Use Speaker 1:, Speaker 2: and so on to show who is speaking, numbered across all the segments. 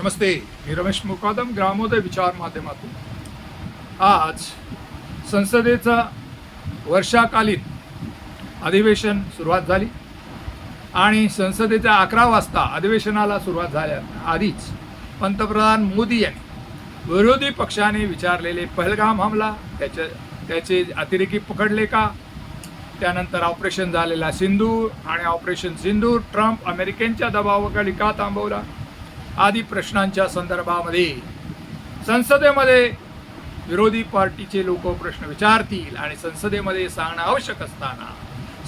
Speaker 1: नमस्ते मी रमेश मुकादम ग्रामोदय विचार माध्यमातून. आज संसदेचं वर्षाकालीन अधिवेशन सुरुवात झाली आणि संसदेच्या अकरा वाजता अधिवेशनाला सुरुवात झाल्या आधीच पंतप्रधान मोदी यांनी विरोधी पक्षाने विचारलेले पहलगाम हमला त्याचे त्याचे अतिरेकी पकडले का? त्यानंतर ऑपरेशन झालेला सिंधूर आणि ऑपरेशन सिंधूर ट्रम्प अमेरिकेच्या दबावाखाली का थांबवला? आदी प्रश्नांच्या संदर्भामध्ये संसदेमध्ये विरोधी पार्टीचे लोक प्रश्न विचारतील आणि संसदेमध्ये सांगणं आवश्यक असताना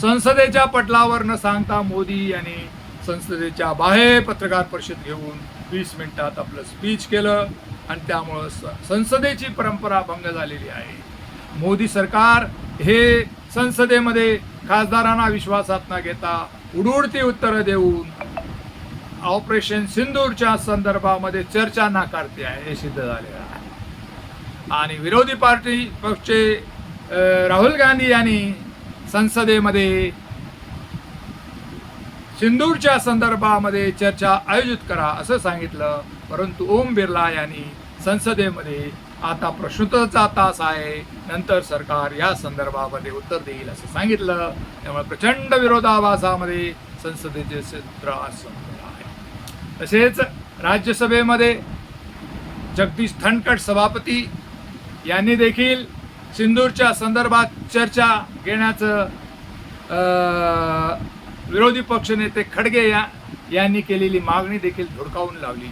Speaker 1: संसदेच्या पटलावर न सांगता मोदी यांनी संसदेच्या बाहेर पत्रकार परिषद घेऊन वीस मिनिटात आपलं स्पीच केलं आणि त्यामुळं स- संसदेची परंपरा भंग झालेली आहे. मोदी सरकार हे संसदेमध्ये खासदारांना विश्वासात न घेता उडुडती उत्तरं देऊन ऑपरेशन सिंदूरच्या संदर्भामध्ये चर्चा नाकारते आहे हे सिद्ध झालेलं आहे. आणि विरोधी पार्टी पक्षचे राहुल गांधी यांनी संसदेमध्ये सिंदूरच्या संदर्भामध्ये चर्चा आयोजित करा असं सांगितलं परंतु ओम बिर्ला यांनी संसदेमध्ये आता प्रश्नोत्तराचा तास आहे नंतर सरकार या संदर्भामध्ये उत्तर देईल असं सांगितलं. त्यामुळे प्रचंड विरोधाभासामध्ये संसदेचे सत्र आज संपलं. तसेच राज्यसभेमध्ये जगदीश धनकट सभापती यांनी देखील सिंदूरच्या संदर्भात चर्चा घेण्याचं विरोधी पक्षनेते खडगे या यांनी केलेली मागणी देखील धुडकावून लावली.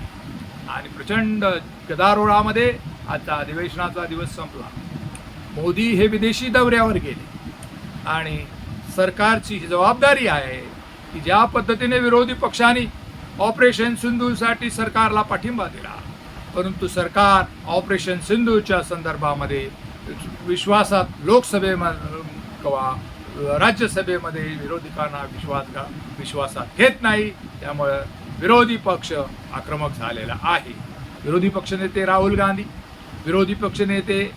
Speaker 1: आणि प्रचंड गदारोळामध्ये आता अधिवेशनाचा दिवस संपला. मोदी हे विदेशी दौऱ्यावर गेले. आणि सरकारची ही जबाबदारी आहे की ज्या पद्धतीने विरोधी पक्षांनी ऑपरेशन सिंधूसाठी सरकारला पाठिंबा दिला. परंतु सरकार ऑपरेशन सिंधूच्या संदर्भामध्ये विश्वासात लोकसभेम किंवा राज्यसभेमध्ये विरोधकांना विश्वास विश्वासात घेत नाही. त्यामुळं विरोधी पक्ष आक्रमक झालेला आहे. विरोधी पक्षनेते राहुल गांधी विरोधी पक्षनेते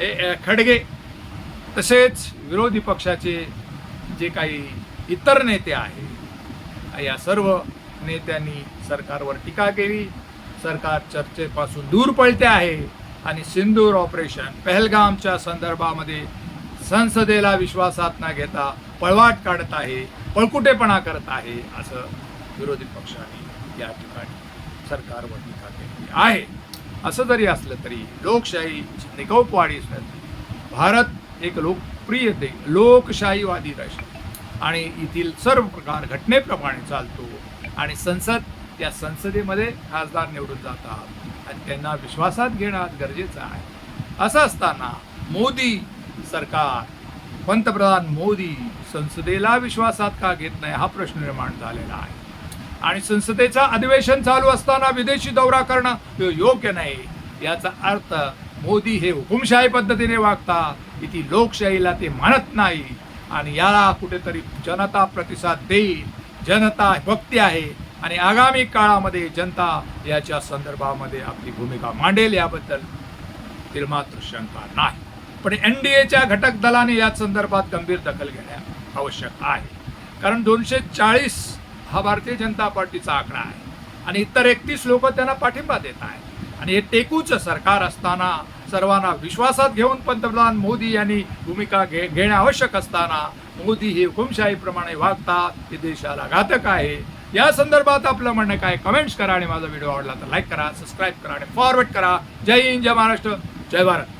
Speaker 1: ए- ए- खडगे तसेच विरोधी पक्षाचे जे काही इतर नेते आहे या सर्व नेत्यांनी सरकारवर टीका केली. सरकार चर्चेपासून दूर पळते आहे. आणि सिंदूर ऑपरेशन पहलगामच्या संदर्भामध्ये संसदेला विश्वासात न घेता पळवाट काढत आहे पळकुटेपणा करत आहे असं विरोधी पक्षाने या ठिकाणी सरकारवर टीका केली आहे. असं जरी असलं तरी लोकशाही निकोपवाडी भारत एक लोकप्रिय दे लोकशाहीवादी राष्ट्र. आणि येथील सर्व प्रकार घटनेप्रमाणे चालतो. आणि संसद या संसदेमध्ये खासदार निवडून जातात आणि त्यांना विश्वासात घेणं गरजेचं आहे. असं असताना मोदी सरकार पंतप्रधान मोदी संसदेला विश्वासात का घेत नाही हा प्रश्न निर्माण झालेला आहे. आणि संसदेचं अधिवेशन चालू असताना विदेशी दौरा करणं हे योग्य नाही. याचा अर्थ मोदी हे हुकुमशाही पद्धतीने वागतात इथे लोकशाहीला ते मानत नाही आणि याला कुठेतरी जनता प्रतिसाद देईल जनता भक्ती आहे आणि आगामी काळामध्ये जनता याच्या संदर्भामध्ये आपली भूमिका मांडेल याबद्दल तील शंका नाही. पण एन डी एच्या घटक दलाने या संदर्भात गंभीर दखल घेणे आवश्यक आहे. कारण दोनशे चाळीस हा भारतीय जनता पार्टीचा आकडा आहे आणि इतर एकतीस लोक त्यांना पाठिंबा देत आहेत. आणि हे टेकूचं सरकार असताना सर्वांना विश्वासात घेऊन पंतप्रधान मोदी यांनी भूमिका घे घेणे आवश्यक असताना मोदी हे हुकुमशाहीप्रमाणे वागतात हे देशाला घातक आहे. या संदर्भात आपलं म्हणणं काय? कमेंट्स करा आणि माझा व्हिडिओ आवडला तर लाईक करा सबस्क्राईब करा आणि फॉरवर्ड करा. जय हिंद जय महाराष्ट्र जय भारत.